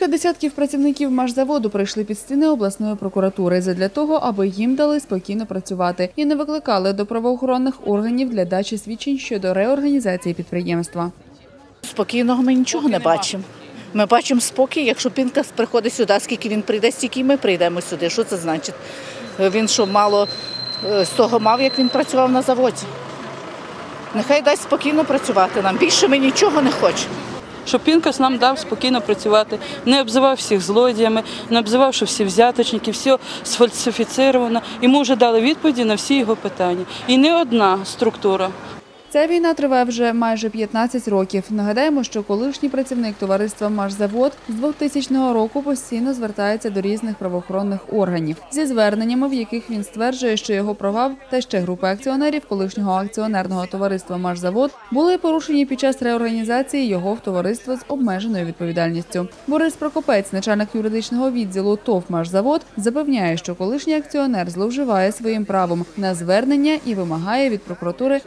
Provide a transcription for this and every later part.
Кілька десятків працівників машзаводу прийшли під стіни обласної прокуратури задля того, аби їм дали спокійно працювати і не викликали до правоохоронних органів для дачі свідчень щодо реорганізації підприємства. Спокійного ми нічого не бачимо. Ми бачимо спокій, якщо Пінкас приходить сюди, скільки він прийде, стільки ми прийдемо сюди. Що це значить? Він що мало е, з того мав, як він працював на заводі. Нехай дасть спокійно працювати нам. Більше ми нічого не хочемо. Щоб Пінкас нам дав спокійно працювати, не обзивав всіх злодіями, не обзивав, що всі взяточники, все сфальсифіцировано. ми вже дали відповіді на всі його питання. І не одна структура. Ця війна триває вже майже 15 років. Нагадаємо, що колишній працівник товариства Машзавод з 2000 року постійно звертається до різних правоохоронних органів зі зверненнями, в яких він стверджує, що його права та ще групи акціонерів колишнього акціонерного товариства Машзавод були порушені під час реорганізації його в товариство з обмеженою відповідальністю. Борис Прокопець, начальник юридичного відділу ТОВ Машзавод, запевняє, що колишній акціонер зловживає своїм правом на звернення і вимагає від прокуратури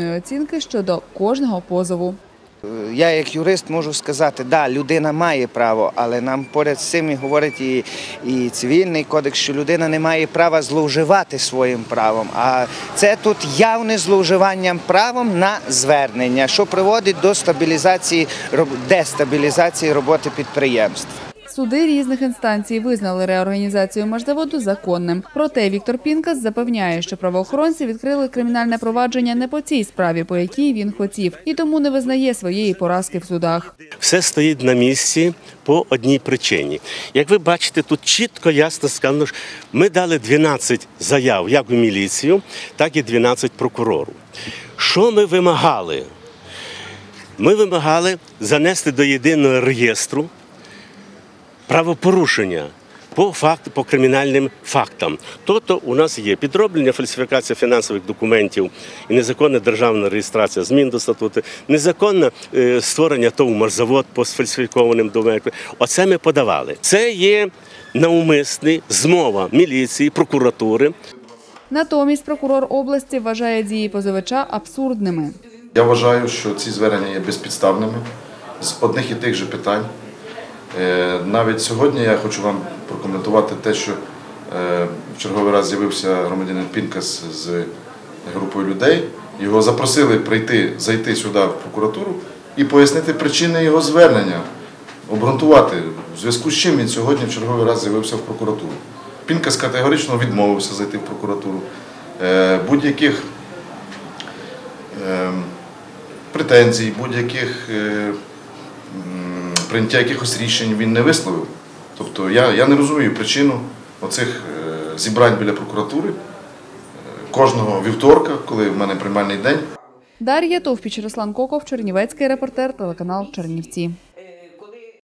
об'єктивної оцінки щодо кожного позову. Я як юрист можу сказати, да, людина має право, але нам поряд з цим і говорить і, і цивільний кодекс, що людина не має права зловживати своїм правом. А це тут явне зловживанням правом на звернення, що приводить до стабілізації дестабілізації роботи підприємств. Суди різних інстанцій визнали реорганізацію Машзаводу законним. Проте Віктор Пінкас запевняє, що правоохоронці відкрили кримінальне провадження не по цій справі, по якій він хотів, і тому не визнає своєї поразки в судах. Все стоїть на місці по одній причині. Як ви бачите, тут чітко ясно сказано, що ми дали 12 заяв як у міліцію, так і 12 прокурору. Що ми вимагали? Ми вимагали занести до єдиного реєстру правопорушення. По факту, по кримінальним фактам. Тобто у нас є підроблення, фальсифікація фінансових документів і незаконна державна реєстрація змін до статуту, незаконне е, створення ТОВ «Морзавод» по сфальсифікованим документам. Оце ми подавали. Це є навмисний змова міліції, прокуратури Натомість прокурор області вважає дії позивача абсурдними. Я вважаю, що ці звернення є безпідставними з одних і тих же питань. Е, Навіть сьогодні я хочу вам прокоментувати те, що е, в черговий раз з'явився громадянин Пінкас з групою людей. Його запросили прийти, зайти сюди в прокуратуру і пояснити причини його звернення, обґрунтувати, в зв'язку з чим він сьогодні в черговий раз з'явився в прокуратуру. Пінкас категорично відмовився зайти в прокуратуру. Е, Будь-яких ем, претензій, будь-яких прийняття якихось рішень він не висловив. Тобто я, я не розумію причину оцих е, зібрань біля прокуратури е, кожного вівторка, коли в мене приймальний день. Дар'я Товпіч, Руслан Коков, Чернівецький репортер, телеканал Чернівці.